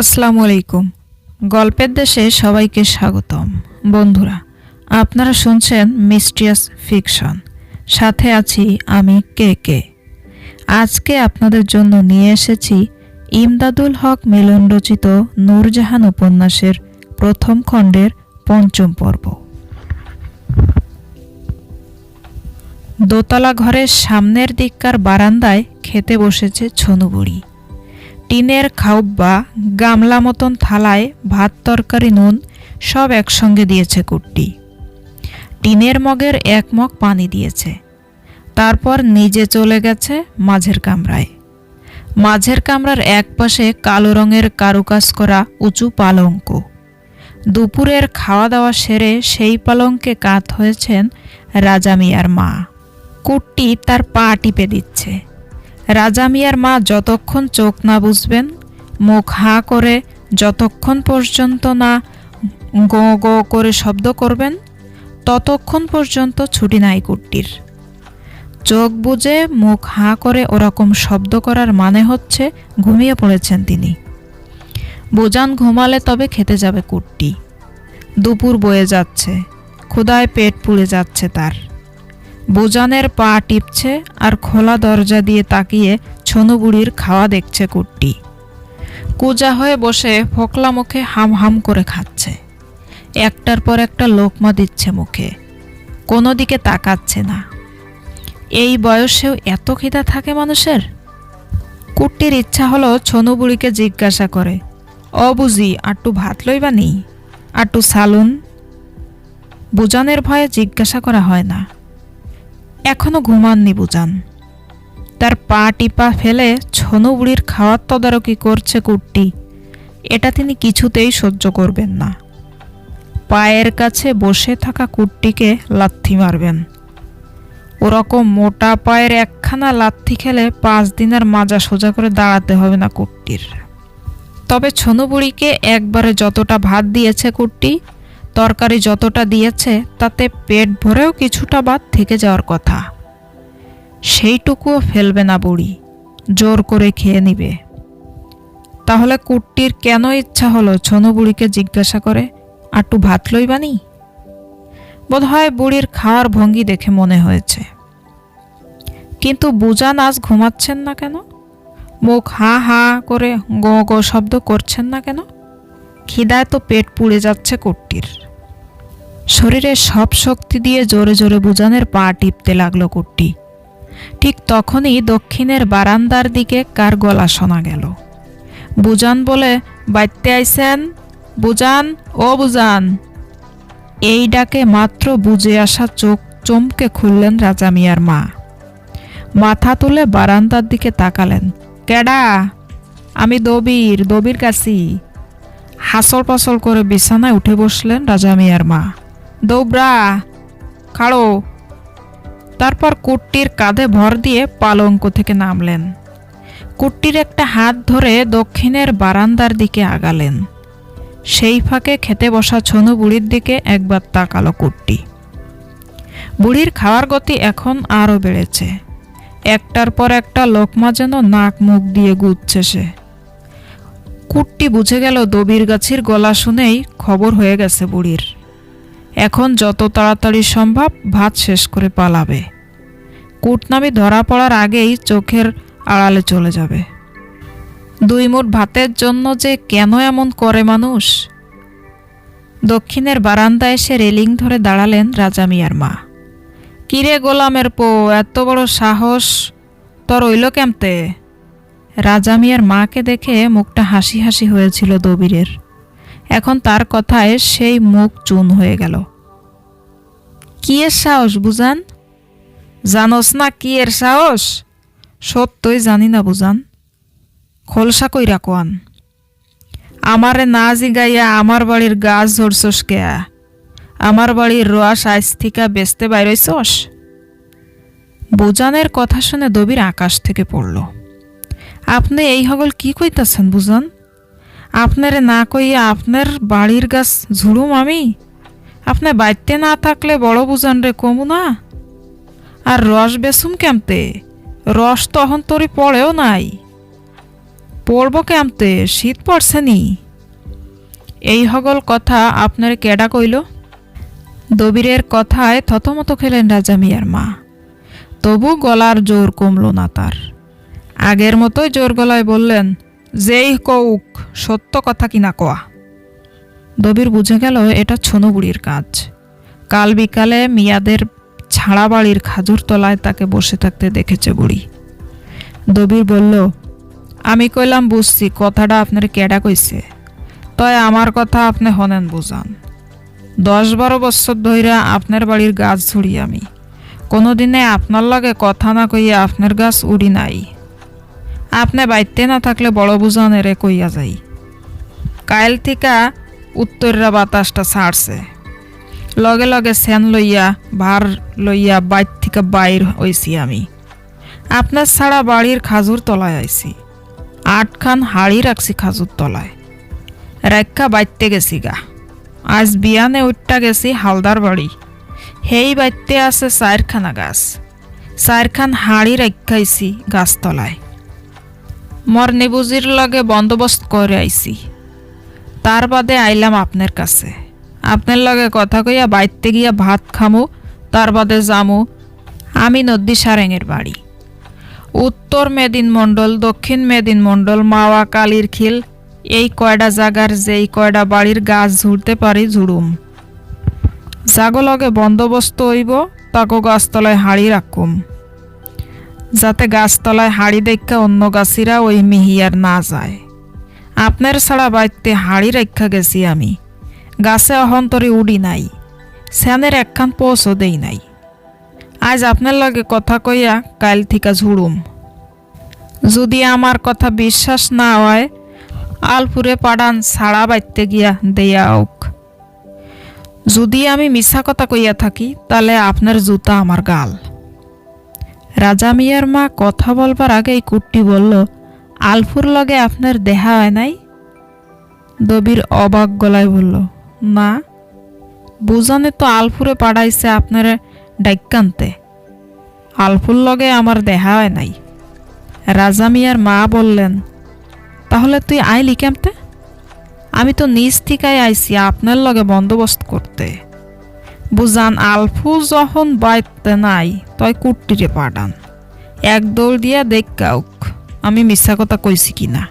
আসসালামু আলাইকুম। গল্পের দেশে সবাইকে স্বাগতম। বন্ধুরা, আপনারা শুনছেন মিস্ট্রিয়াস ফিকশন। সাথে আছি আমি কে কে। আজকে আপনাদের জন্য নিয়ে এসেছি ইমদাদুল হক মিলন রচিত নূরজাহান উপন্যাসের প্রথম খণ্ডের পঞ্চম পর্ব। দোতলা ঘরের সামনের দিককার বারান্দায় খেতে বসেছে ছনুবুড়ি। টিনের খাউব্বা, গামলা মতন থালায় ভাত, তরকারি, নুন সব একসঙ্গে দিয়েছে কুট্টি। টিনের মগের এক মগ পানি দিয়েছে। তারপর নিজে চলে গেছে মাঝের কামরায়। মাঝের কামরার এক পাশে কালো রঙের কারুকাজ করা উঁচু পালঙ্ক। দুপুরের খাওয়া দাওয়া সেরে সেই পালঙ্কে কাত হয়েছেন রাজা মিয়ার মা। কুট্টি তার পা টিপে দিচ্ছে। রাজা মিয়ার মা যতক্ষণ চোখ না বুঝবেন, মুখ হাঁ করে যতক্ষণ পর্যন্ত না গ গ করে শব্দ করবেন, ততক্ষণ পর্যন্ত ছুটি নাই কুট্টির। চোখ বুজে মুখ হাঁ করে ওরকম শব্দ করার মানে হচ্ছে ঘুমিয়ে পড়েছেন তিনি। বোজান ঘুমালে তবে খেতে যাবে কুট্টি। দুপুর বয়ে যাচ্ছে ক্ষুদায় পেট পুড়ে যাচ্ছে তার। বোজানের পা টিপছে আর খোলা দরজা দিয়ে তাকিয়ে ছনু বুড়ির খাওয়া দেখছে কুট্টি। কুজা হয়ে বসে ফোকলা মুখে হাম হাম করে খাচ্ছে। একটার পর একটা লোকমা দিচ্ছে মুখে। কোনো দিকে তাকাচ্ছে না। এই বয়সেও এত খিদা থাকে মানুষের? কুট্টির ইচ্ছা হলো ছনু বুড়িকে জিজ্ঞাসা করে অবুঝি আটটু ভাত লইবা নেই? আটটু সালুন? বুজানের ভয়ে জিজ্ঞাসা করা হয় না। এখনও ঘুমাননি বুজান। তার পা টিপা ফেলে ছনু বুড়ির খাওয়ার তদারকি করছে কুট্টি। এটা তিনি কিছুতেই সহ্য করবেন না। পায়ের কাছে বসে থাকা কুট্টিকে লাথি মারবেন। ওরকম মোটা পায়ের একখানা লাথি খেলে পাঁচ দিনের মাজা সোজা করে দাঁড়াতে হবে না কুট্টির। তবে ছনু বুড়িকে একবারে যতটা ভাত দিয়েছে কুট্টি তরকারি যতটা দিয়েছে, তাতে পেট ভরেও কিছুটা বাদ থেকে যাওয়ার কথা। সেইটুকুও ফেলবে না বুড়ি, জোর করে খেয়ে নিবে। তাহলে কুট্টির কেন ইচ্ছা হলো ছনু বুড়িকে জিজ্ঞাসা করে আটটু ভাত লইবানি বোধহয় বুড়ির খাওয়ার ভঙ্গি দেখে মনে হয়েছে। কিন্তু বুজান আজ ঘুমাচ্ছেন না কেন? মুখ হা হা করে গো গো শব্দ করছেন না কেন? খিদায় তো পেট পুড়ে যাচ্ছে কুট্টির। শরীরের সব শক্তি দিয়ে জোরে জোরে বুজানের পা টিপতে লাগল কুট্টি। ঠিক তখনই দক্ষিণের বারান্দার দিকে কার গলা শোনা গেল। বুজান বলে, বাইতে আইসেন বুজান ও বুজান এই ডাকে মাত্র বুঝে আসা চোখ চমকে খুললেন রাজা মিয়ার মা। মাথা তুলে বারান্দার দিকে তাকালেন। কেডা? আমি দবির দবির কাছি। হাসল পাসল করে বিছানায় উঠে বসলেন রাজা মিয়ার মা। দৌব্রা খাড়ো। তারপর কুট্টির কাঁধে ভর দিয়ে পালঙ্ক থেকে নামলেন। কুট্টির একটা হাত ধরে দক্ষিণের বারান্দার দিকে আগালেন। সেই ফাঁকে খেতে বসা ছনু বুড়ির দিকে একবার তাকালো কুট্টি। বুড়ির খাওয়ার গতি এখন আরও বেড়েছে। একটার পর একটা লোকমা যেন নাক মুখ দিয়ে গুচ্ছে সে। কুট্টি বুঝে গেল দবির গাছির গলা শুনেই খবর হয়ে গেছে বুড়ির। এখন যত তাড়াতাড়ি সম্ভব ভাত শেষ করে পালাবে। কুটনামি ধরা পড়ার আগেই চোখের আড়ালে চলে যাবে। দুই মুঠ ভাতের জন্য যে কেন এমন করে মানুষ? দক্ষিণের বারান্দায় এসে রেলিং ধরে দাঁড়ালেন রাজা মিয়ার মা। কিরে গোলামের পো এত বড় সাহস? তোর হইল কেমতে? রাজা মিয়ার মাকে দেখে মুখটা হাসি হাসি হয়েছিল দবিরের। এখন তার কথায় সেই মুখ চুন হয়ে গেল। কি এর সাহস বুঝান? জানোস না কি এর সাহস? সত্যই জানি না বুঝান। খোলসা কইরা কোয়ান। আমারে না জিগাইয়া আমার বাড়ির গাছ ধরছস কেয়া আমার বাড়ির রোয়াস আইস থিকা বেচতে বাইরইছস? বুজানের কথা শুনে দবির আকাশ থেকে পড়ল। আপনি এই হগল কি কইতাছেন বুজান আপনারে না কইয়া আপনার বাড়ির গাছ ঝুড়ুম আমি? আপনার বাইতে না থাকলে বড় বুজান রে কমু না? আর রস বেসুম কেমতে? রস তখন তোরই পড়েও নাই। পড়ব কেমতে? শীত পড়ছে নি। এই হগল কথা আপনার কেডা কইল? দবিরের কথায় থতমত খেলেন রাজা মিয়ার মা। তবু গলার জোর কমল না তার। আগের মতোই জোর গলায় বললেন যেই কৌক, সত্য কথা কিনা কোয়া। দবির বুঝে গেল, এটা ছনুবুড়ির কাজ। কাল বিকালে মিয়াদের ছাড়া বাড়ির খাজুর তলায় তাকে বসে থাকতে দেখেছে বুড়ি। দবির বলল, আমি কইলাম বুঝছি, কথাটা আপনার কেডা কইছে? তয় আমার কথা আপনি হনেন বুঝান। দশ বারো বছর ধইরা আপনার বাড়ির গাছ ছুড়ি আমি। কোনোদিনে আপনার লগে কথা না কইয়া আপনার গাছ উড়ি নাই। আপনি বাইতে না থাকলে বড় বুঝানেরে কইয়া যাই। কাইল থিকা উত্তররা বাতাসটা ছাড়ছে। লগে লগে সেন লইয়া, ভার লইয়া বাইর থেকে বাইর হইছি আমি। আপনার ছাড়া বাড়ির খাজুর তলায় আইছি। আটখান হাড়ি রাখছি খাজুর তলায়। রাক্ষা বাইতে গেছি গা। আজ বিয়ানে উঠটা গেছি হালদার বাড়ি। হেই বাইতে আছে চারখানা গাছ। চারখান হাড়ি রাখাইছি গাছতলায় মর নিবুজির লগে বন্দোবস্ত করে আইছি। তার বাদে আইলাম আপনার কাছে। আপনার লগে কথা কইয়া বাইতে গিয়া ভাত খামু, তার বাদে যামু আমি নদী সারেঙের বাড়ি। উত্তর মেদিন মণ্ডল, দক্ষিণ মেদিন মণ্ডল, মাওয়া কালীর খিল, এই কয়টা জাগার যেই কয়টা বাড়ির গাছ ঝুড়তে পারি ঝুড়ুম। জাগো লগে বন্দোবস্ত হইব, তাকো গাছতলায় হাড়ি রাখুম। যাতে গাছতলায় হাড়ি দেখা অন্য গাছিরা ওই মিহিয়ার না যায়। আপনার ছাড়া বাইতে হাড়ি রাখা গেছি আমি। গাছে অহন্তরে উডি নাই। স্যানের একখান পোষও দেই নাই। আজ আপনার লাগে কথা কইয়া কাল থিকা ঝুড়ুম। যদি আমার কথা বিশ্বাস না হয়, আলপুরে পাড়ান ছাড়া বাইতে গিয়া দেয়া হোক। যদি আমি মিশা কথা কইয়া থাকি, তাহলে আপনার জুতা আমার গাল। রাজা মিয়ার মা কথা বলবার আগেই কুট্টি বলল, আলফুর লগে আপনার দেহা হয় নাই? দবির অবাক গলায় বলল, না, বুঝানে তো আলফুরে পাড়াইছে আপনার ডাইকান্তে আলফুর লগে আমার দেখা হয় নাই। রাজা মিয়ার মা বললেন, তাহলে তুই আইলি কেমতে? আমি তো নিজ ঠিকায় আইছি আপনার লগে বন্দোবস্ত করতে। বুঝান, আলফু যখন বাইতে নাই, তয় কুট্টিরে পাঠান এক দৌড় দিয়া দেখ কাউক, আমি মিথ্যা কথা কইছি কি না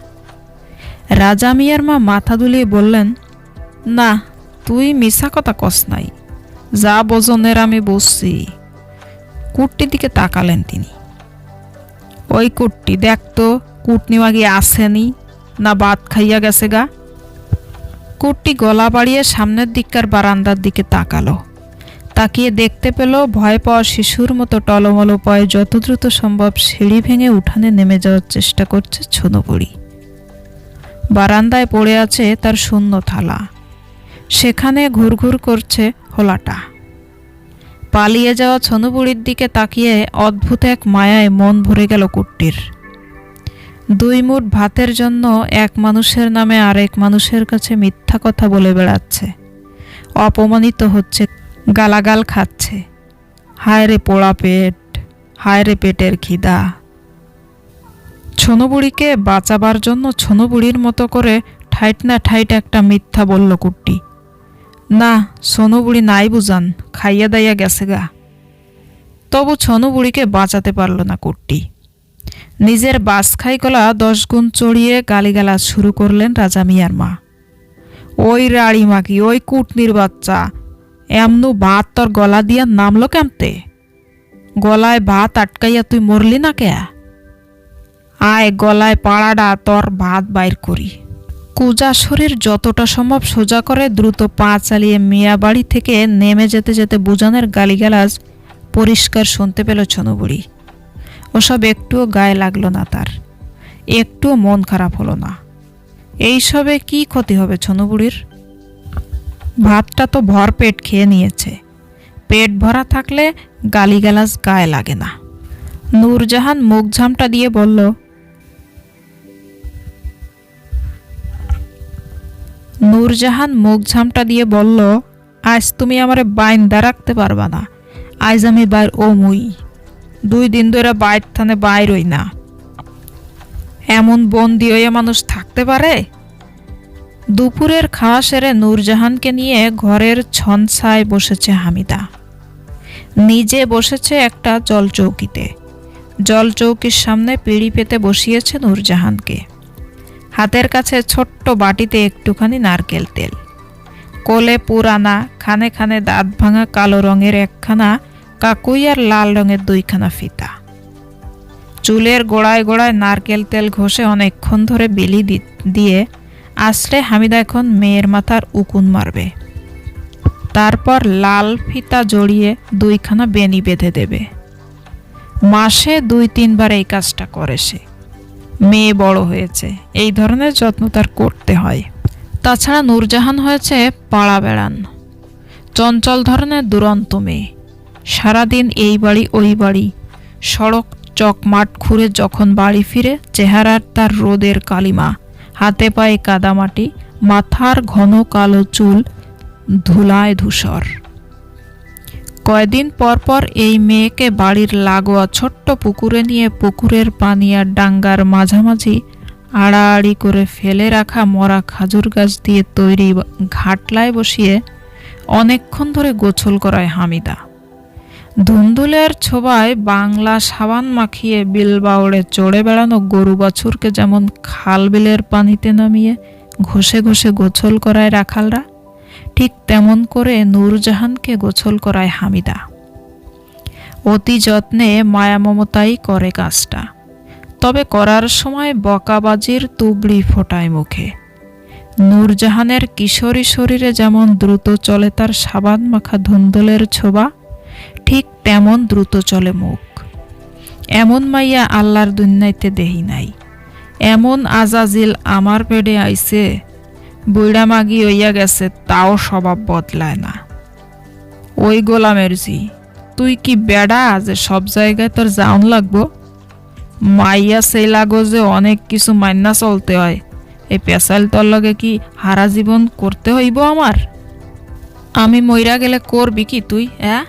রাজা মিয়ার মা মাথা দুলিয়ে বললেন, না, তুই মিশা কথা কস নাই। যা বোজনের আমি বসছি কুট্টির দিকে তাকালেন তিনি। ওই কুট্টি দেখতো কুটনিমাগি আসেনি, না বাদ খাইয়া গেছে গা? কুট্টি গলা বাড়িয়ে সামনের দিককার বারান্দার দিকে তাকালো। তাকিয়ে দেখতে পেল ভয় পাওয়া শিশুর মতো টলমল পয়ে যত দ্রুত সম্ভব সিঁড়ি ভেঙে উঠানে নেমে যাওয়ার চেষ্টা করছে ছনুপুরি বারান্দায় পড়ে আছে তার শূন্য থালা। সেখানে ঘুরঘুর করছে হোলাটা। পালিয়ে যাওয়া ছনুবুড়ির দিকে তাকিয়ে অদ্ভুত এক মায়ায় মন ভরে গেল কুট্টির। দুই মুঠ ভাতের জন্য এক মানুষের নামে আরেক মানুষের কাছে মিথ্যা কথা বলে বেড়াচ্ছে। অপমানিত হচ্ছে গালাগাল খাচ্ছে। হায় রে পোড়া পেট হায় রে পেটের খিদা। ছনুবুড়িকে বাঁচাবার জন্য ছনুবুড়ির মতো করে ঠাইট না ঠাইট একটা মিথ্যা বলল কুট্টি। না সোনুবুড়ি নাই বুঝান, খাইয়া দাইয়া গেছে গা। তবু ছনুবুড়িকে বাঁচাতে পারল না কুট্টি। নিজের বাস খাই গলা দশ গুণ চড়িয়ে গালিগালাজ শুরু করলেন রাজা মিয়ার মা। ওই রাড়ি মাকি ওই কুটনির বাচ্চা এমনু ভাত তোর গলা দিয়া নামলো কেমতে? গলায় ভাত আটকাইয়া তুই মরলি না কে আয় গলায় পাড়াডা তোর ভাত বাইর করি। কুজা শরীর যতটা সম্ভব সোজা করে দ্রুত পা চালিয়ে মিয়া বাড়ি থেকে নেমে যেতে যেতে বুজানের গালিগালাজ পরিষ্কার শুনতে পেল ছনুবুড়ি। ওসব একটুও গায়ে লাগল না তার। একটুও মন খারাপ হলো না। এইসবে কি ক্ষতি হবে ছনুবুড়ির? ভাতটা তো ভর পেট খেয়ে নিয়েছে। পেট ভরা থাকলে গালিগালাজ গায়ে লাগে না। নূরজাহান মুখ ঝামটা দিয়ে বলল, নূরজাহান মুখ ঝামটা দিয়ে বলল, আজ তুমি আমারে বাইন্দা রাখতে পারবা না। আজ আমি বাইর ও মুই। দুই দিন ধরে বাইর থানে বাইর হই না। এমন বন্দি হয়ে মানুষ থাকতে পারে? দুপুরের খাওয়া সেরে নূরজাহানকে নিয়ে ঘরের ছনছায় বসেছে হামিদা। নিজে বসেছে একটা জলচৌকিতে। জলচৌকির সামনে পিড়ি পেতে বসিয়েছে নূরজাহানকে। হাতের কাছে ছোট্ট বাটিতে একটুখানি নারকেল তেল। কোলে পুরানা, খানে খানে দাঁত ভাঙা কালো রঙের একখানা, কাকুই আর লাল রঙের দুইখানা ফিতা। চুলের গোড়ায় গোড়ায় নারকেল তেল ঘষে অনেকক্ষণ ধরে বেলি দিয়ে আসলে হামিদা এখন মেয়ের মাথার উকুন মারবে। তারপর লাল ফিতা জড়িয়ে দুইখানা বেনি বেঁধে দেবে। মাসে দুই তিনবার এই কাজটা করে সে। মেয়ে বড় হয়েছে, এই ধরনের যত্ন তার করতে হয়। তাছাড়া নূরজাহান হয়েছে পাড়া বেড়ান। চঞ্চল ধরনের দুরন্ত মেয়ে। সারাদিন এই বাড়ি, ওই বাড়ি। সড়ক চকমাট ঘুরে যখন বাড়ি ফিরে, চেহারার তার রোদের কালিমা। হাতে পায়ে কাদামাটি মাথার ঘন কালো চুল, ধুলায় ধূসর। কয়দিন পর পর এই মেয়েকে বাড়ির লাগোয়া ছোট্ট পুকুরে নিয়ে পুকুরের পানি আর ডাঙ্গার মাঝামাঝি আড়াআড়ি করে ফেলে রাখা মরা খাজুর গাছ দিয়ে তৈরি ঘাটলায় বসিয়ে অনেকক্ষণ ধরে গোছল করায় হামিদা। ধুন্দুলের ছোবায় বাংলা সাবান মাখিয়ে বিল বাউড়ে চড়ে বেড়ানো গরু বাছুরকে যেমন খাল বিলের পানিতে নামিয়ে ঘষে ঘষে গোছল করায় রাখালরা, ঠিক তেমন করে নূরজাহানকে গোছল করায় হামিদা। অতি যত্নে মায়া মমতাই করে কাজটা। তবে করার সময় বকাবাজির তুবড়ি ফোটায় মুখে। নূরজাহানের কিশোরী শরীরে যেমন দ্রুত চলে তার সাবান মাখা ধুন্দুলের ছোবা ঠিক তেমন দ্রুত চলে মুখ। এমন মাইয়া আল্লাহর দুনিয়াইতে দেহি নাই। এমন আজাজিল আমার পেটে আইছে, বুইড়া মাগি হইয়া গেছে, তাও স্বভাব বদলায় না। ওই গোলামের জি, তুই কি বেড়া যে সব জায়গায় তোর যাওন লাগবো? মাইয়া সেই লাগো যে অনেক কিছু মান্না চলতে হয়, এই পেশাল তোর লগে কি হারা জীবন করতে হইব আমার? আমি মইরা গেলে করবি কি তুই, অ্যাঁ?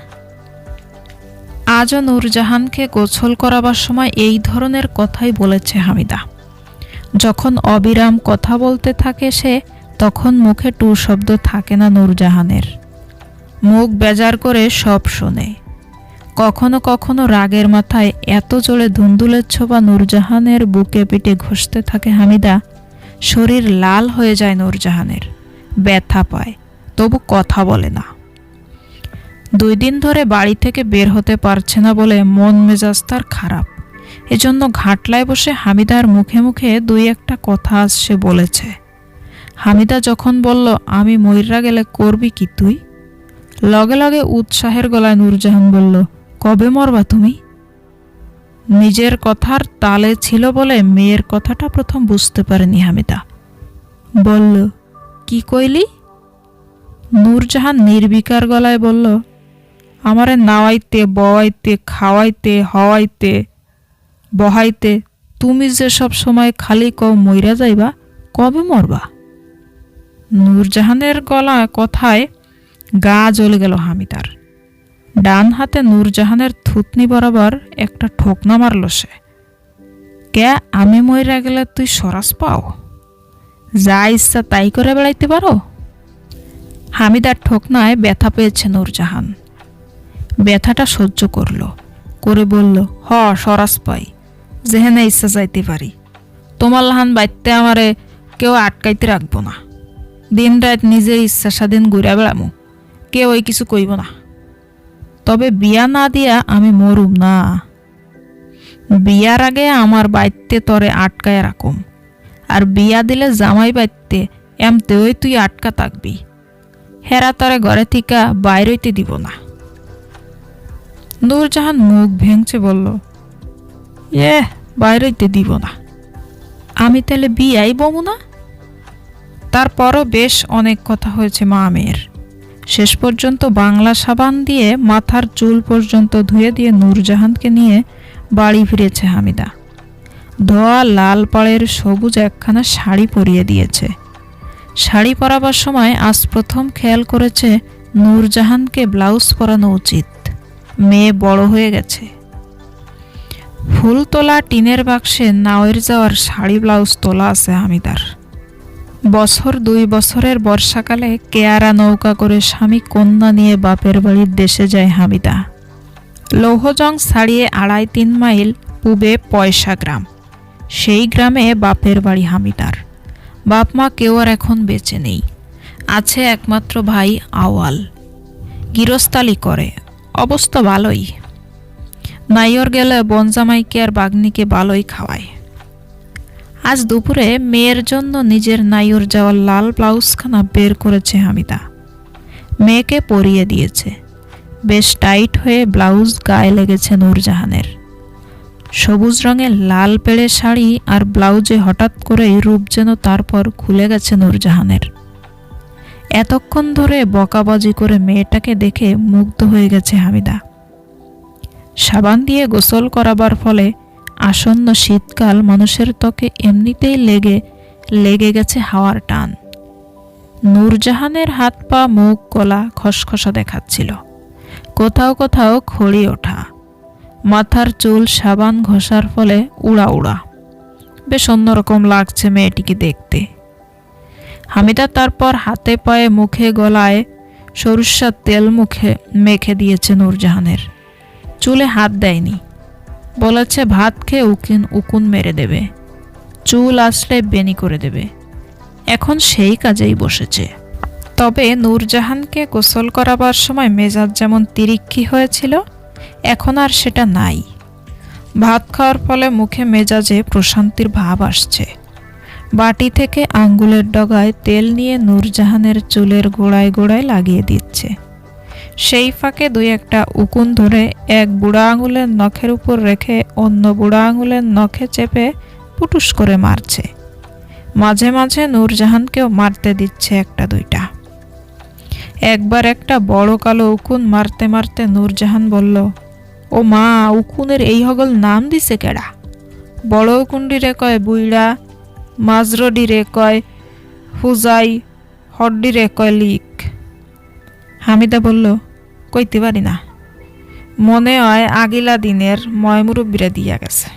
আজও নূরজাহানকে গোছল করাবার সময় এই ধরনের কথাই বলেছে হামিদা। যখন অবিরাম কথা বলতে থাকে সে, তখন মুখে টু শব্দ থাকে না নূরজাহানের। মুখ বেজার করে সব শোনে। কখনো কখনো রাগের মাথায় এত জোরে ধুন্দুলের ছোবা নূরজাহানের বুকে পিঠে ঘষতে থাকে হামিদা, শরীর লাল হয়ে যায় নূরজাহানের। ব্যথা পায়, তবু কথা বলে না। দুই দিন ধরে বাড়ি থেকে বের হতে পারছে না বলে মন মেজাজ তার খারাপ। এজন্য ঘাটলায় বসে হামিদার মুখে মুখে দুই একটা কথা সে বলেছে। হামিদা যখন বলল, আমি ময়রা গেলে করবি কি তুই? লগে লগে উৎসাহের গলায় নূরজাহান বলল, কবে মরবা তুমি? নিজের কথার তালে ছিল বলে মেয়ের কথাটা প্রথম বুঝতে পারেনি হামিদা। বলল, কি কইলি? নূরজাহান নির্বিকার গলায় বলল আমারে নাওয়াইতে, বওয়াইতে, খাওয়াইতে, হওয়াইতে, বহাইতে, তুমি যে সব সময় খালি কও মইরা যাইবা, কবে মরবা? নূরজাহানের গলা কথায় গা জ্বলে গেল হামিদার। ডান হাতে নূরজাহানের থুতনি বরাবর একটা ঠোকনা মারল সে। কে, আমি মইরা গেলে তুই সরাস পাও? যা ইচ্ছা তাই করে বেড়াইতে পারো? হামিদার ঠোকনায় ব্যথা পেয়েছে নূরজাহান। ব্যথাটা সহ্য করল। করে বলল, হ সরাস পাই যেহেনে ইচ্ছা যাইতে পারি। তোমার লাহান বাইতে আমারে কেউ আটকাইতে রাখব না। দিন রাত নিজের ইচ্ছা স্বাধীন ঘুরে বেড়ামু। কেউ ওই কিছু কইব না। তবে বিয়া না দিয়া আমি মরুম না। বিয়ার আগে আমার বাইতে তরে আটকায় রাখুম। আর বিয়া দিলে জামাই বাইতে এমতেই তুই আটকা থাকবি। হেরা তরে ঘরে থিকা বাইরইতে দিব না। নূরজাহান মুখ ভেঙছে বলল, এ, বাইরেতে দিব না। আমি তাহলে বিয়াই বমু না? তারপরও বেশ অনেক কথা হয়েছে মা মেয়ের শেষ পর্যন্ত বাংলা সাবান দিয়ে মাথার চুল পর্যন্ত ধুয়ে দিয়ে নূরজাহানকে নিয়ে বাড়ি ফিরেছে হামিদা। ধোয়া লাল পাড়ের সবুজ একখানা শাড়ি পরিয়ে দিয়েছে। শাড়ি পরাবার সময় আজ প্রথম খেয়াল করেছে নূরজাহানকে ব্লাউজ পরানো উচিত। মেয়ে বড় হয়ে গেছে। ফুল তোলা টিনের বাক্সে নাওয়ের যাওয়ার শাড়ি, ব্লাউজ তোলা আছে হামিদার। বছর দুই বছরের বর্ষাকালে কেয়ারা নৌকা করে স্বামী কন্যা নিয়ে বাপের বাড়ির দেশে যায় হামিদা। লৌহজং ছাড়িয়ে আড়াই তিন মাইল পূবে পয়সা গ্রাম। সেই গ্রামে বাপের বাড়ি হামিদার। বাপ মা কেউ আর এখন বেঁচে নেই। আছে একমাত্র ভাই আওয়াল। গিরস্তালি করে। অবস্থা ভালোই। নাইয়র গেলে বনজামাইকে আর বাগনিকে ভালোই খাওয়ায়। আজ দুপুরে মেয়ের জন্য নিজের নাইয়র যাওয়ার লাল ব্লাউজখানা বের করেছে হামিদা। মেয়েকে পরিয়ে দিয়েছে। বেশ টাইট হয়ে ব্লাউজ গায়ে লেগেছে নূরজাহানের। সবুজ রঙের লাল পেড়ে শাড়ি আর ব্লাউজে হঠাৎ করেই রূপ যেন তারপর খুলে গেছে নূরজাহানের। এতক্ষণ ধরে বকাবাজি করে মেয়েটাকে দেখে মুগ্ধ হয়ে গেছে হামিদা। সাবান দিয়ে গোসল করাবার ফলে আসন্ন শীতকাল মানুষের ত্বকে এমনিতেই লেগে লেগে গেছে হাওয়ার টান। নূরজাহানের হাত পা, মুখ, গলা খসখসা দেখাচ্ছিল। কোথাও কোথাও খড়ি ওঠা। মাথার চুল সাবান ঘষার ফলে উড়া উড়া। বেশ অন্যরকম লাগছে মেয়েটিকে দেখতে। হামিদা তারপর হাতে পায়ে মুখে গলায় সরষার তেল মুখে মেখে দিয়েছে নূরজাহানের। চুলে হাত দেয়নি। বলেছে, ভাত খেয়ে উকিন, উকুন মেরে দেবে। চুল আসলে বেনি করে দেবে। এখন সেই কাজেই বসেছে। তবে নূরজাহানকে গোসল করাবার সময় মেজাজ যেমন তিরিক্ষি হয়েছিল, এখন আর সেটা নাই। ভাত খাওয়ার ফলে মুখে মেজাজে প্রশান্তির ভাব আসছে। বাটি থেকে আঙ্গুলের ডগায় তেল নিয়ে নূরজাহানের চুলের গোড়ায় গোড়ায় লাগিয়ে দিচ্ছে। সেই ফাঁকে দুই একটা উকুন ধরে এক বুড়া আঙুলের নখের উপর রেখে অন্য বুড়া আঙুলের নখে চেপে পুটুস করে মারছে। মাঝে মাঝে নূরজাহানকেও মারতে দিচ্ছে একটা দুইটা। একবার একটা বড় কালো উকুন মারতে মারতে নূরজাহান বলল, ও মা, উকুনের এই হগল নাম দিছে কেডা? বড় উকুন্ডিরে কয়, বুইড়া মাজরডিরে কয়, হুজাই হড্ডিরে কয় লিক। হামিদা বলল, কইতে পারি না। মনে হয় আগিলা দিনের ময়মুরব্বীরা দিয়া গেছে।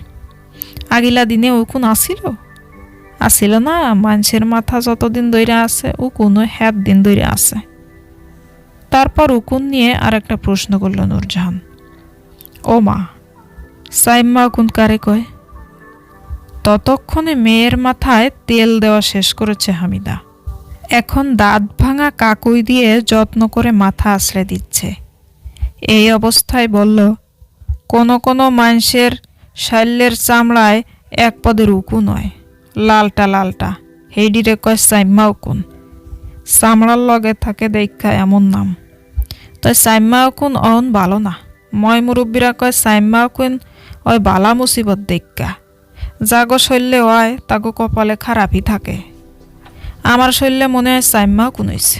আগিলা দিনে উকুন আসিল? আসিল না, মানুষের মাথা যতদিন দইরা আছে, উকুনও হ্যাত দিন দইরা আছে। তারপর উকুন নিয়ে আর একটা প্রশ্ন করল নূরজাহান। ও মা সাইম্মা উকুন কারে কয়? ততক্ষণে মেয়ের মাথায় তেল দেওয়া শেষ করেছে হামিদা। এখন দাঁত ভাঙা কাকুই দিয়ে যত্ন করে মাথা আশ্রে দিচ্ছে। এই অবস্থায় বলল, কোনো কোনো মানুষের শাল্যের চামড়ায় এক পদের উকুন হয় লালটা লালটা হেডিরে কয় সাইম্মা উকুন চামড়ার লগে থাকে দেখা এমন নাম। তাই সাইম্মা উকুন অন ভালো না। ময় মুরব্বীরা কয় সাইম্মা উকুন ওই বালা মুসিবত দেখা। জাগো শৈল্যে হয় তাগো কপালে খারাপই থাকে। আমার শৈল্যে মনে হয় সাইম্মা উকুন হইছে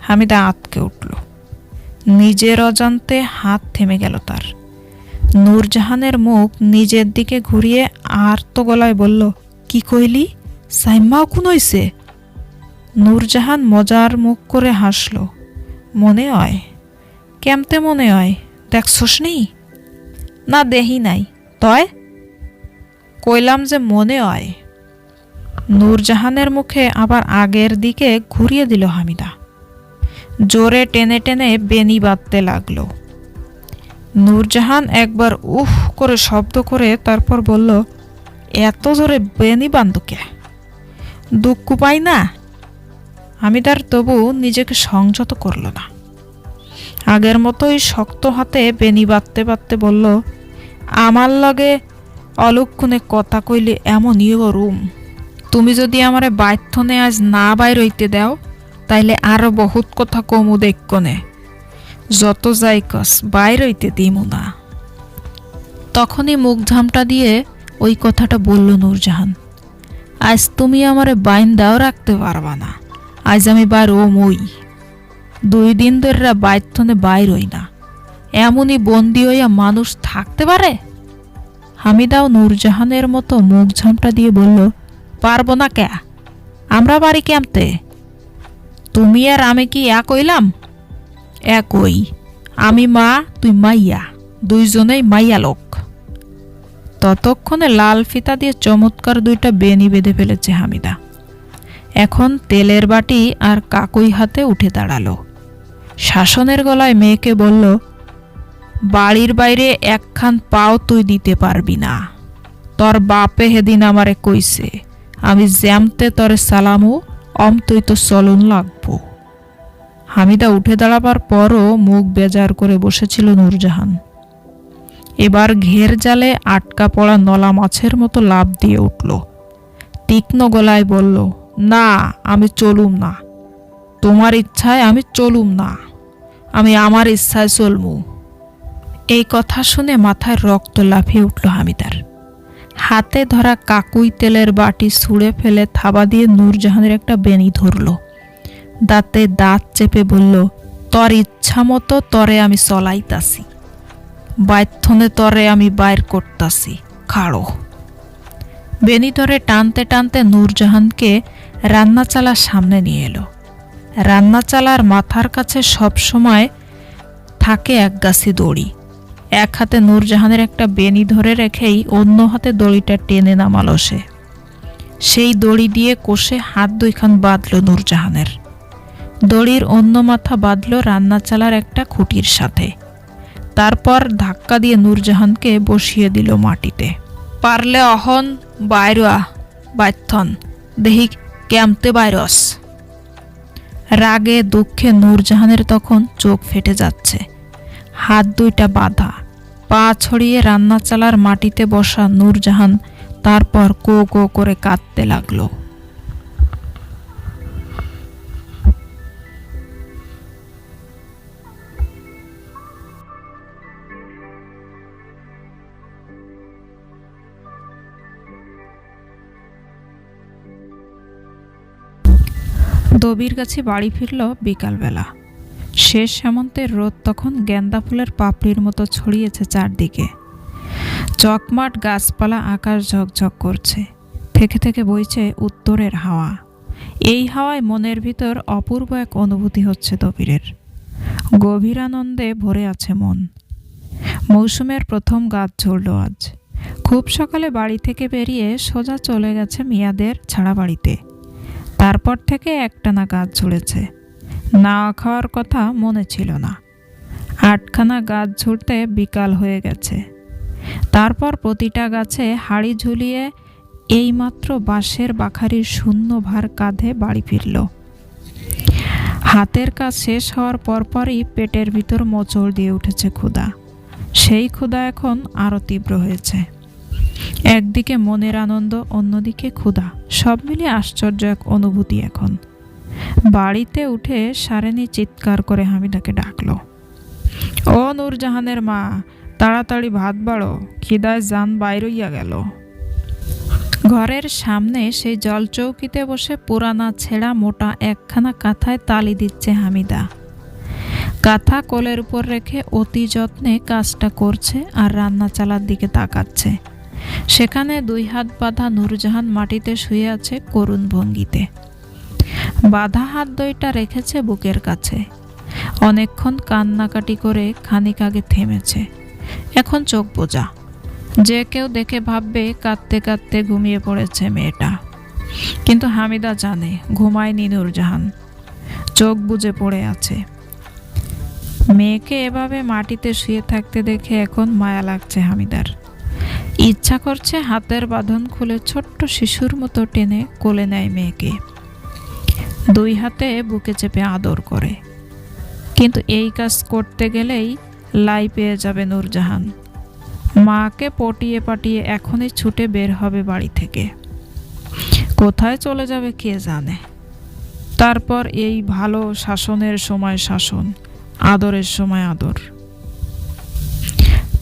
হামিদা আতকে উঠল। নিজের অজান্তে হাত থেমে গেল তার। নূরজাহানের মুখ নিজের দিকে ঘুরিয়ে আর তো গলায় বলল, কি কইলি? সাইম্মাও কোন হইছে নূরজাহান মজার মুখ করে হাসল। মনে হয়। কেমতে মনে হয়? দেখছস নি না, দেহি নাই। তয়? কইলাম যে মনে হয়, নূরজাহানের মুখে আবার আগের দিকে ঘুরিয়ে দিল হামিদা। জোরে টেনে টেনে বেনি বাঁধতে লাগল। নূরজাহান একবার উফ করে শব্দ করে তারপর বলল, এত জোরে বেনি বান্ধকে দুঃখ পাই না? হামিদার তবু নিজেকে সংযত করল না। আগের মতোই শক্ত হাতে বেনি বাঁধতে বাঁধতে বলল, আমার লগে অলক্ষণে কথা কইলে এমন এমনই রুম। তুমি যদি আমারে বাধ্যনে আজ না বাইর হইতে দাও, তাইলে আরও বহুত কথা কমু দেখকনে। যত যাই কস, বাইর হইতে দিমু না। তখনই মুখ ঝামটা দিয়ে ওই কথাটা বলল নূরজাহান, আজ তুমি আমারে বাইন দাও রাখতে পারবা না। আজ আমি বাইর ও মই দুই দিন ধরে বাইথনে বাইর হই না। এমনই বন্দি হইয়া মানুষ থাকতে পারে? হামিদাও নূরজাহানের মতো মুখ ঝামটা দিয়ে বলল, পারব না কে আমরা বাড়ি কেমতে তুমি আর আমি কি এক কইলাম একই। আমি মা, তুই মাইয়া, দুইজনেই মাইয়া লোক। ততক্ষণে লাল ফিতা দিয়ে চমৎকার দুইটা বেনি বেঁধে ফেলেছে হামিদা। এখন তেলের বাটি আর কাকুই হাতে উঠে দাঁড়াল। শাসনের গলায় মেয়েকে বলল বাড়ির বাইরে একখান পাও তুই দিতে পারবি না। তোর বাপে হেদিন আমারে কইছে, আমি জ্যামতে তরে সালামু, অম তুই তো চলন লাগবো। হামিদা উঠে দাঁড়াবার পরও মুখ বেজার করে বসেছিল নূরজাহান। এবার ঘের জালে আটকা পড়া নলা মাছের মতো লাভ দিয়ে উঠল। তীক্ষ্ণ গলায় বলল, না, আমি চলুম না। তোমার ইচ্ছায় আমি চলুম না। আমি আমার ইচ্ছায় চলমু। এই কথা শুনে মাথায় রক্ত লাফিয়ে উঠল হামিদার। হাতে ধরা কাকুই তেলের বাটি ছুঁড়ে ফেলে থাবা দিয়ে নূরজাহানের একটা বেনি ধরল। দাঁতে দাঁত চেপে বলল, তর ইচ্ছা মতো তরে আমি চলাইতাছি। বাইথনে তরে আমি বাইর করতাছি। খাড়ো বেনি ধরে টানতে টানতে নূরজাহানকে রান্না চালার সামনে নিয়ে এলো। রান্না চালার মাথার কাছে সব সময় থাকে এক গাছি দড়ি। এক হাতে নূরজাহানের একটা বেনি ধরে রেখেই অন্য হাতে দড়িটা টেনে নামালো সে। সেই দড়ি দিয়ে কষে হাত দুইখান বাঁধল নূরজাহানের। দড়ির অন্য মাথা বাঁধল রান্না চালার একটা খুঁটির সাথে। তারপর ধাক্কা দিয়ে নূরজাহানকে বসিয়ে দিল মাটিতে। পারলে অহন বাইরা বাইথন, দেহি ক্যাম্পতে বাইরস। রাগে দুঃখে নূরজাহানের তখন চোখ ফেটে যাচ্ছে। হাত দুইটা বাঁধা। পা ছড়িয়ে রান্না চালার মাটিতে বসা নূরজাহান তারপর কো কো করে কাঁদতে লাগল। দবির কাছে বাড়ি ফিরল বিকালবেলা। শেষ হেমন্তের রোদ তখন গেন্দা ফুলের পাপড়ির মতো ছড়িয়েছে চারদিকে। চকমাট গাছপালা আকাশ ঝকঝক করছে। থেকে থেকে বইছে উত্তরের হাওয়া। এই হাওয়ায় মনের ভিতর অপূর্ব এক অনুভূতি হচ্ছে দবিরের গভীর আনন্দে ভরে আছে মন। মৌসুমের প্রথম গাছ ঝরল আজ। খুব সকালে বাড়ি থেকে বেরিয়ে সোজা চলে গেছে মিয়াদের ছাড়া বাড়িতে তারপর থেকে একটানা গাছ ঝুড়েছে না খাওয়ার কথা মনে ছিল না। আটখানা গাছ ঝুড়তে বিকাল হয়ে গেছে। তারপর প্রতিটা গাছে হাড়ি ঝুলিয়ে এইমাত্র বাঁশের বাখারির শূন্য ভার কাঁধে বাড়ি ফিরল। হাতের কাজ শেষ হওয়ার পরপরই পেটের ভিতর মোচড় দিয়ে উঠেছে ক্ষুধা। সেই ক্ষুধা এখন আরও তীব্র হয়েছে। একদিকে মনের আনন্দ, অন্যদিকে ক্ষুধা। সব মিলিয়ে আশ্চর্য এক অনুভূতি এখন। বাড়িতে উঠে সারেনি চিৎকার করে হামিদাকে ডাকলো। ও নূরজাহানের মা, তাড়াতাড়ি ভাত বাড়ো, খিদায় যান বাইরইয়া গেল। ঘরের সামনে সেই জলচৌকিতে বসে পুরানা ছেঁড়া মোটা একখানা কাঁথায় তালি দিচ্ছে হামিদা। কাঁথা কোলের উপর রেখে অতি যত্নে কাজটা করছে আর রান্না চালার দিকে তাকাচ্ছে। সেখানে দুই হাত বাঁধা নূরজাহান মাটিতে শুয়ে আছে করুণ ভঙ্গিতে। বাঁধা হাত দইটা রেখেছে বুকের কাছে। অনেকক্ষণ কান্নাকাটি করে খানিক আগে থেমেছে। এখন চোখ বোঝা। যে কেউ দেখে ভাববে কাঁদতে কাঁদতে ঘুমিয়ে পড়েছে মেয়েটা। কিন্তু হামিদা জানে, ঘুমায়নি নূরজাহান। চোখ বুজে পড়ে আছে। মেয়েকে এভাবে মাটিতে শুয়ে থাকতে দেখে এখন মায়া লাগছে হামিদার। ইচ্ছা করছে হাতের বাঁধন খুলে ছোট্ট শিশুর মতো টেনে কোলে নেয় মেয়েকে। দুই হাতে বুকে চেপে আদর করে। কিন্তু এই কাজ করতে গেলেই লাই পেয়ে যাবে নূরজাহান। মাকে পটিয়ে পাটিয়ে এখনই ছুটে বের হবে বাড়ি থেকে। কোথায় চলে যাবে কে জানে? তারপর এই ভালো শাসনের সময় শাসন, আদরের সময় আদর।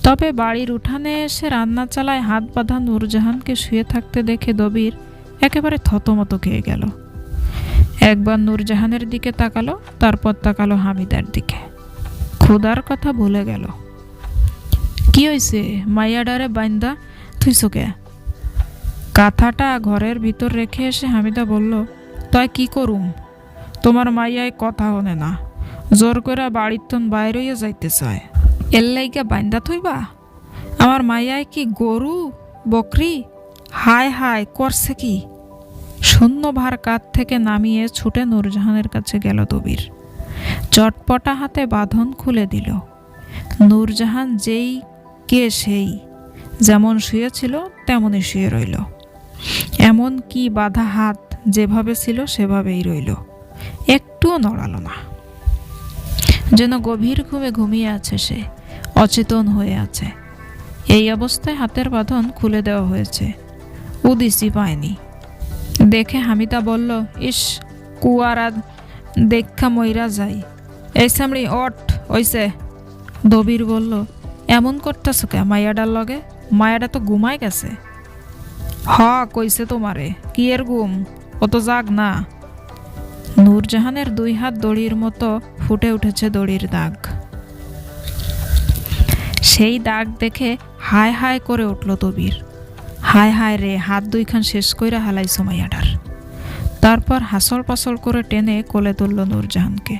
তবে বাড়ির উঠানে এসে রান্না চালায় হাত বাঁধা নূরজাহানকে শুয়ে থাকতে দেখে দবির একেবারে থতমত খেয়ে গেল। একবার নূরজাহানের দিকে তাকালো, তারপর তাকালো হামিদার দিকে। ক্ষুদার কথা ভুলে গেল। কি হয়েছে মাইয়াডারে বাইন্দা তুই চোখে কাঁথাটা ঘরের ভিতর রেখে এসে হামিদা বলল, তাই কি করুম? তোমার মাইয়ায় কথা হনে না। জোর করে বাড়ির তন বাইরেও যাইতে চায়। এর লাইগা বাইন্দা থইবা? আমার মাইয়ায় কি গরু, বকরি? হায় হায়, করছে কি? শূন্য ভার কাত থেকে নামিয়ে ছুটে নূরজাহানের কাছে গেল দবির চটপটা হাতে বাঁধন খুলে দিল। নূরজাহান যেই কে সেই, যেমন শুয়েছিল তেমনই শুয়ে রইল। এমন কি বাধা হাত যেভাবে ছিল সেভাবেই রইল। একটুও নড়ালো না। যেন গভীর ঘুমে ঘুমিয়ে আছে সে, অচেতন হয়ে আছে। এই অবস্থায় হাতের বাঁধন খুলে দেওয়া হয়েছে। উদিসি পায়নি। দেখে হামিদা বলল, ইস, কুয়ারা দেখা মইরা যাই। এই সামড়ি অট ওইসে দবির বলল, এমন করতেছ কে মায়াডার লগে? মায়াডা তো ঘুমাই গেছে। হ, কইছে তোমারে, কি এর গুম ও তো জাগ না। নূরজাহানের দুই হাত দড়ির মতো ফুটে উঠেছে দড়ির দাগ। সেই দাগ দেখে হায় হায় করে উঠল তবির হায় হায় রে, হাত দুইখান শেষ কইরা হালাই মাইয়াডার তারপর হাসল পাসল করে টেনে কোলে তুলল নূরজাহানকে।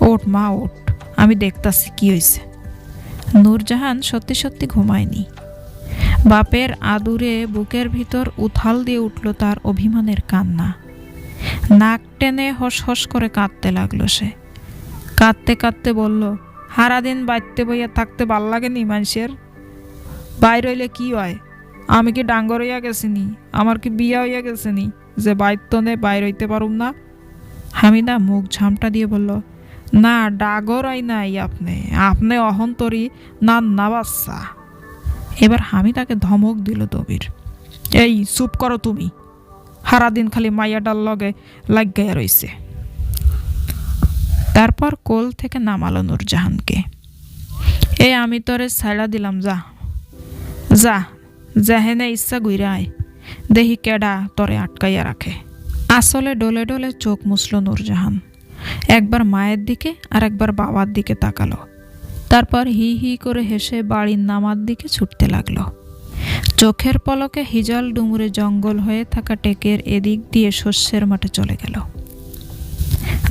ওঠ মা, ওঠ, আমি দেখতাছি কি হইছে। নূরজাহান সত্যি সত্যি ঘুমায়নি। বাপের আদুরে বুকের ভিতর উথাল দিয়ে উঠল তার অভিমানের কান্না। নাক টেনে হস হস করে কাঁদতে লাগল সে। কাঁদতে কাঁদতে বলল, সারাদিন বাইতে বইয়া থাকতে ভালো লাগেনি মানুষের? বাইর হইলে কি হয়? আমি কি ডাঙ্গর হইয়া গেছিনি? আমার কি বিয়া হইয়া গেছিনি? যে বাইতনে বাইর হইতে পারুম না? হামিদা মুখ ঝামটা দিয়ে বলল, না ডাগর আই নাই আপনি। আপনি অহন্তরি না না বাচ্চা এবার হামিদাকে ধমক দিল দবির, এই, চুপ করো তুমি। সারাদিন খালি মাইয়াডার লগে লাগিয়া রইছে। তারপর কোল থেকে নামালো নূরজাহানকে। এই, আমি তোরে ছাড়া দিলাম, যা। যা। যেহেনে ইচ্ছা গুইরা আয় দেহি কেডা তরে আটকাইয়া রাখে। আসলে ডলে ডলে চোখ মুছল নূরজাহান। একবার মায়ের দিকে আর একবার বাবার দিকে তাকালো। তারপর হি হি করে হেসে বাড়ির নামার দিকে ছুটতে লাগল। চোখের পলকে হিজল ডুমুরে জঙ্গল হয়ে থাকা টেকের এদিক দিয়ে শস্যের মাঠে চলে গেল।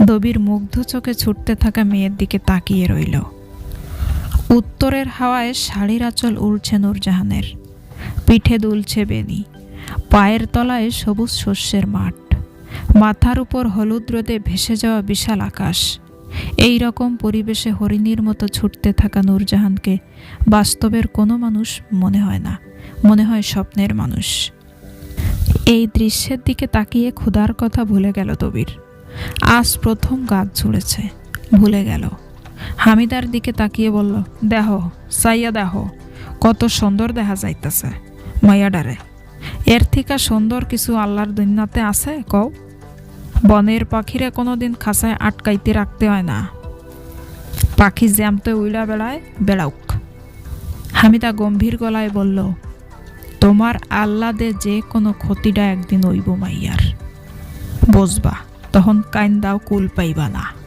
দবির মুগ্ধ চোখে ছুটতে থাকা মেয়ের দিকে তাকিয়ে রইল। উত্তরের হাওয়ায় শাড়ির আঁচল উড়ছে নূরজাহানের। পিঠে দুলছে বেনি পায়ের তলায় সবুজ শস্যের মাঠ। মাথার উপর হলুদ রোদে ভেসে যাওয়া বিশাল আকাশ। এই রকম পরিবেশে হরিণীর মতো ছুটতে থাকা নূরজাহানকে বাস্তবের কোনো মানুষ মনে হয় না। মনে হয় স্বপ্নের মানুষ। এই দৃশ্যের দিকে তাকিয়ে ক্ষুধার কথা ভুলে গেল দবির আজ প্রথম গাছ ঝুড়েছে ভুলে গেল। হামিদার দিকে তাকিয়ে বলল দেহ সাইয়া দেহ কত সুন্দর দেখা যাইতেছে মাইয়াডারে এর থেকে সুন্দর কিছু আল্লাহর দুনিয়াতে আছে, কও? বনের পাখিরে কোনোদিন খাঁচায় আটকাইতে রাখতে হয় না। পাখি জ্যামতে উইলা বেড়ায়, বেড়াউক। হামিদা গম্ভীর গলায় বলল, তোমার আল্লাদে যে কোনো ক্ষতিটা একদিন ওইব মাইয়ার। বসবা তখন কাইন দাও কুল পাইবা না।